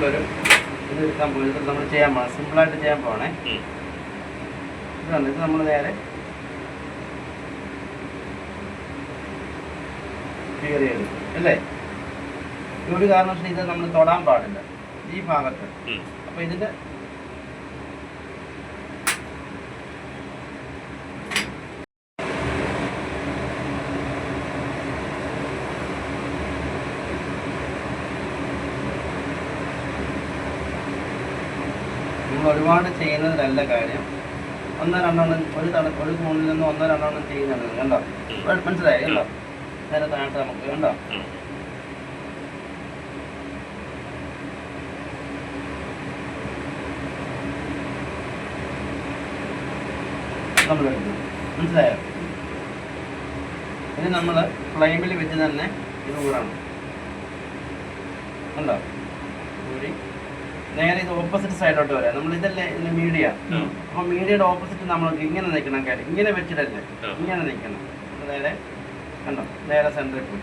നമ്മളൊരു ഇത് എടുക്കാൻ പോകും ഇത് നമ്മൾ ചെയ്യാൻ പോകണം സിമ്പിളായിട്ട് ചെയ്യാൻ പോകണേ ഇതാണ് ഇത് നമ്മൾ നേരെ ക്ലിയർ ചെയ്തു. അല്ലേ? ഒരു കാരണവശാലും ഇത് നമ്മൾ തൊടാൻ പാടില്ല. ഈ ഭാഗത്ത്. അപ്പോൾ ഇതിന്റെ നമ്മൾ ഒരുപാട് ചെയ്യുന്നതിലല്ല കാര്യം. ഒന്നോ രണ്ടെണ്ണം ഒരു തട ഒരു ഫോണിൽ നിന്ന് ഒന്നോ രണ്ടെണ്ണം ചെയ്യുന്നുണ്ട്. കണ്ടോ. മനസ്സിലായി? കണ്ടോ? നേരെ താഴത്ത് നമുക്ക് കണ്ടോ? മനസ്സിലായോ? ഇനി നമ്മൾ ഫ്ലൈമിൽ വെച്ച് തന്നെ ഇത് കൂടണം കണ്ടോ? ഊരി നേരെ ഇത് ഓപ്പോസിറ്റ് സൈഡോട്ട് വരാം. നമ്മൾ ഇതല്ലേ ഇതിന്റെ മീഡിയ അപ്പൊ മീഡിയയുടെ ഓപ്പോസിറ്റ് നമ്മൾ ഇങ്ങനെ നിൽക്കണം കാര്യം. ഇങ്ങനെ വെച്ചിട്ടല്ലേ. ഇങ്ങനെ നിൽക്കണം. നേരെ കണ്ടോ? നേരെ സെന്ററിൽ പോയി.